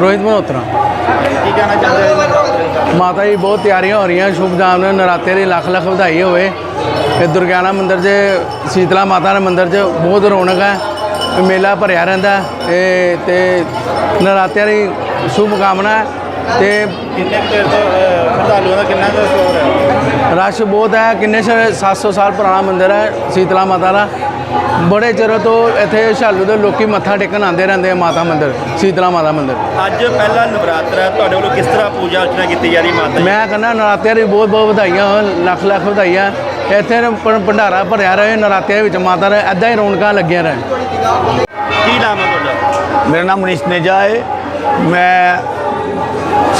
ਰੋਹਿਤ ਮਲਹੋਤਰਾ ਕੀ ਕਹਿਣਾ ਚਾਹੁੰਦੇ? ਮਾਤਾ ਜੀ ਬਹੁਤ ਤਿਆਰੀਆਂ ਹੋ ਰਹੀਆਂ। ਸ਼ੁਭ ਨਾਮ ਨਰਾਤੇ ਦੀ ਲੱਖ ਲੱਖ ਵਧਾਈ ਹੋਵੇ। ਤੇ ਦੁਰਗਿਆਨਾ ਮੰਦਿਰ 'ਚ ਸੀਤਲਾ ਮਾਤਾ ਦੇ ਮੰਦਿਰ 'ਚ ਬਹੁਤ ਰੌਣਕ ਹੈ। ਮੇਲਾ ਭਰਿਆ ਰਹਿੰਦਾ ਤੇ ਤੇ ਨਰਾਤਿਆਂ ਦੀ ਸ਼ੁਭ ਕਾਮਨਾ ਤੇ ਕਿੰਨੇ ਚਿਰ ਤੋਂ ਅਹ, ਸ਼ਰਧਾਲੂਆਂ ਦਾ ਕਿੰਨਾ ਸ਼ੋਰ ਹੈ? ਰਸ਼ ਬਹੁਤ ਹੈ। ਕਿੰਨੇ ਸ- 700 ਸਾਲ ਪੁਰਾਣਾ ਮੰਦਿਰ ਹੈ ਸੀਤਲਾ ਮਾਤਾ ਦਾ। ਬੜੇ ਚਿਰ ਤੋਂ ਇੱਥੇ ਸ਼ਾਲੂ ਦੇ ਲੋਕੀ ਮੱਥਾ ਟੇਕਣ ਆਉਂਦੇ ਰਹਿੰਦੇ ਆ ਮਾਤਾ ਮੰਦਿਰ ਸੀਤਲਾ ਮਾਤਾ ਮੰਦਿਰ। ਅੱਜ ਪਹਿਲਾ ਨਵਰਾਤਰਾ ਤੁਹਾਡੇ ਵੱਲੋਂ ਕਿਸ ਤਰ੍ਹਾਂ ਪੂਜਾ ਅਰਚਨਾ ਕੀਤੀ ਜਾ ਰਹੀ ਮਾਤਾ ਜੀ? ਮੈਂ ਕਹਿੰਦਾ ਨਰਾਤਿਆਂ ਦੀ ਬਹੁਤ ਬਹੁਤ ਵਧਾਈਆਂ ਹੋਣ ਲੱਖ ਲੱਖ ਵਧਾਈਆਂ। ਇੱਥੇ ਭੰਡਾਰਾ ਭਰਿਆ ਰਹੇ ਨਰਾਤਿਆਂ ਵਿੱਚ ਮਾਤਾ ਦੇ ਐਦਾਂ ਹੀ ਰੌਣਕਾਂ ਲੱਗੀਆਂ ਰਹਿਣ। ਕੀ ਨਾਮ ਹੈ ਤੁਹਾਡਾ? ਮੇਰਾ ਨਾਮ ਮਨੀਸ਼ ਨੇਜਾ ਹੈ। ਮੈਂ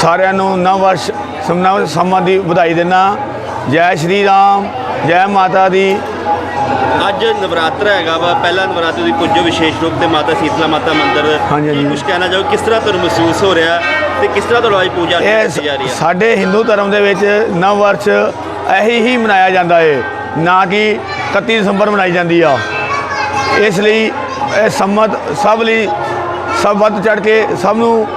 ਸਾਰਿਆਂ ਨੂੰ ਨਵ ਵਰਸ਼ ਸਮਨਵ ਸਮਾਂ ਦੀ ਵਧਾਈ ਦਿੰਦਾ। ਜੈ ਸ਼੍ਰੀ ਰਾਮ ਜੈ ਮਾਤਾ ਦੀ। ਅੱਜ ਨਵਰਾਤਰਾ ਹੈਗਾ ਵਾ ਪਹਿਲਾ ਨਵਰਾਤਰੀ ਦੀ ਪੂਜੋ ਵਿਸ਼ੇਸ਼ ਰੂਪ ਤੇ ਮਾਤਾ ਸੀਤਲਾ ਮਾਤਾ ਮੰਦਿਰ। ਹਾਂਜੀ, ਹਾਂਜੀ। ਕੁਝ ਕਹਿਣਾ ਚਾਹੋ ਕਿਸ ਤਰ੍ਹਾਂ ਤੁਹਾਨੂੰ ਮਹਿਸੂਸ ਹੋ ਰਿਹਾ ਤੇ ਕਿਸ ਤਰ੍ਹਾਂ ਤੁਹਾਨੂੰ ਅੱਜ ਪੂਜਾ ਇਹ ਕੀਤੀ ਜਾ ਰਹੀ ਹੈ? ਸਾਡੇ ਹਿੰਦੂ ਧਰਮ ਦੇ ਵਿੱਚ ਨਵ ਵਰਸ਼ ਇਹੀ ਹੀ ਮਨਾਇਆ ਜਾਂਦਾ ਹੈ ਨਾ ਕਿ 31 ਦਸੰਬਰ ਮਨਾਈ ਜਾਂਦੀ ਆ। ਇਸ ਲਈ ਇਹ ਸੰਮਤ ਸਭ ਲਈ ਸਭ ਵੱਧ ਚੜ ਕੇ ਸਭ ਨੂੰ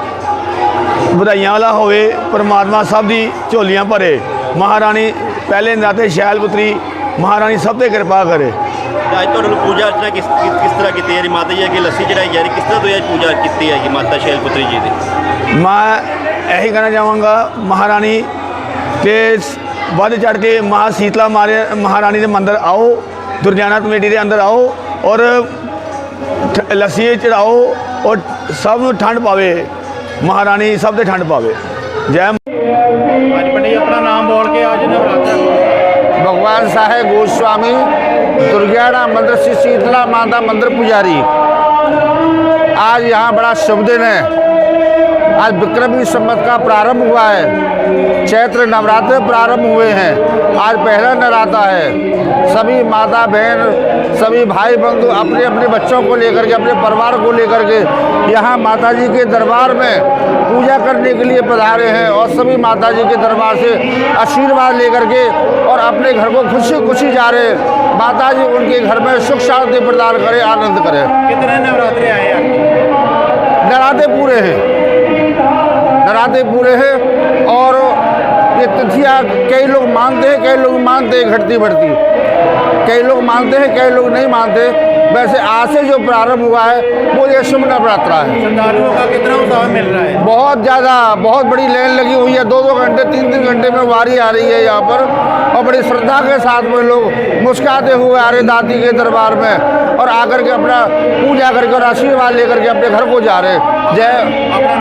ਵਧਾਈਆਂ ਵਾਲਾ ਹੋਵੇ ਪਰਮਾਤਮਾ ਸਭ ਦੀ ਝੋਲੀਆਂ ਭਰੇ। ਮਹਾਰਾਣੀ ਪਹਿਲੇ ਨਾਤੇ ਸ਼ੈਲ ਪੁੱਤਰੀ ਮਹਾਰਾਣੀ ਸਭ ਤੇ ਕਿਰਪਾ ਕਰੇ। ਤੇ ਅੱਜ ਤੁਹਾਡੇ ਵੱਲੋਂ ਪੂਜਾ ਅਰਚਨਾ ਕਿਸ ਕਿਸ ਤਰ੍ਹਾਂ ਕੀਤੀ ਜਾ ਰਹੀ ਮਾਤਾ ਜੀ ਅੱਗੇ ਲੱਸੀ ਚੜਾਈ ਜਾ ਰਹੀ ਕਿਸ ਤਰ੍ਹਾਂ ਤੋਂ ਅੱਜ ਪੂਜਾ ਕੀਤੀ ਹੈਗੀ ਮਾਤਾ ਸ਼ੈਲਪੁਤਰੀ ਜੀ ਦੀ? ਮੈਂ ਇਹੀ ਕਹਿਣਾ ਚਾਹਾਂਗਾ ਮਹਾਰਾਣੀ ਸ- ਵੱਧ ਚੜ ਕੇ ਮਾਂ ਸੀਤਲਾ ਮਹਾਰਾਣੀ ਦੇ ਮੰਦਿਰ ਆਓ ਦੁਰਗਿਆਨਾ ਕਮੇਟੀ ਦੇ ਅੰਦਰ ਆਓ ਔਰ ਲੱਸੀ ਚੜਾਓ ਔਰ ਸਭ ਨੂੰ ਠੰਡ ਪਾਵੇ ਮਹਾਰਾਣੀ ਸਭ ਤੇ ਠੰਡ ਪਾਵੇ। ਜੈ ਅੱਜ ਪੰਡਿਤ ਆਪਣਾ ਨਾਮ ਬੋਲ ਕੇ ਅੱਜ ਨਵਰਾਤਰਾ भगवान साहेब गोस्वामी दुर्गियाना मंदिर श्री शीतला माता मंदिर पुजारी आज यहाँ बड़ा शुभ दिन है आज विक्रमी संवत का प्रारंभ हुआ है। चैत्र नवरात्र प्रारंभ हुए हैं। आज पहला नराता है। सभी माता बहन, सभी भाई बंधु अपने अपने बच्चों को लेकर के, अपने परिवार को लेकर के यहाँ माता जी के दरबार में पूजा करने के लिए पधारे हैं और सभी माता जी के दरबार से आशीर्वाद लेकर के और अपने घर को खुशी खुशी जा रहे माता जी उनके घर में सुख शांति प्रदान करें, आनंद करें। कितने नराते पूरे हैं और ये तिथियाँ कई लोग मानते हैं कई लोग मानते हैं घटती बढ़ती। कई लोग मानते हैं कई लोग नहीं मानते। वैसे आज से जो प्रारंभ हुआ है वो ये शुभ नवरात्रा है। श्रद्धालुओं का कितना उत्साह मिल रहा है? बहुत ज़्यादा बहुत बड़ी लाइन लगी हुई है। दो दो घंटे तीन तीन घंटे में वारी आ रही है यहाँ पर। और बड़ी श्रद्धा के साथ में लोग मुस्काते हुए आ रहे दादी के दरबार में। और आकर के अपना पूजा करके और आशीर्वाद लेकर के अपने घर को जा रहे हैं। जय।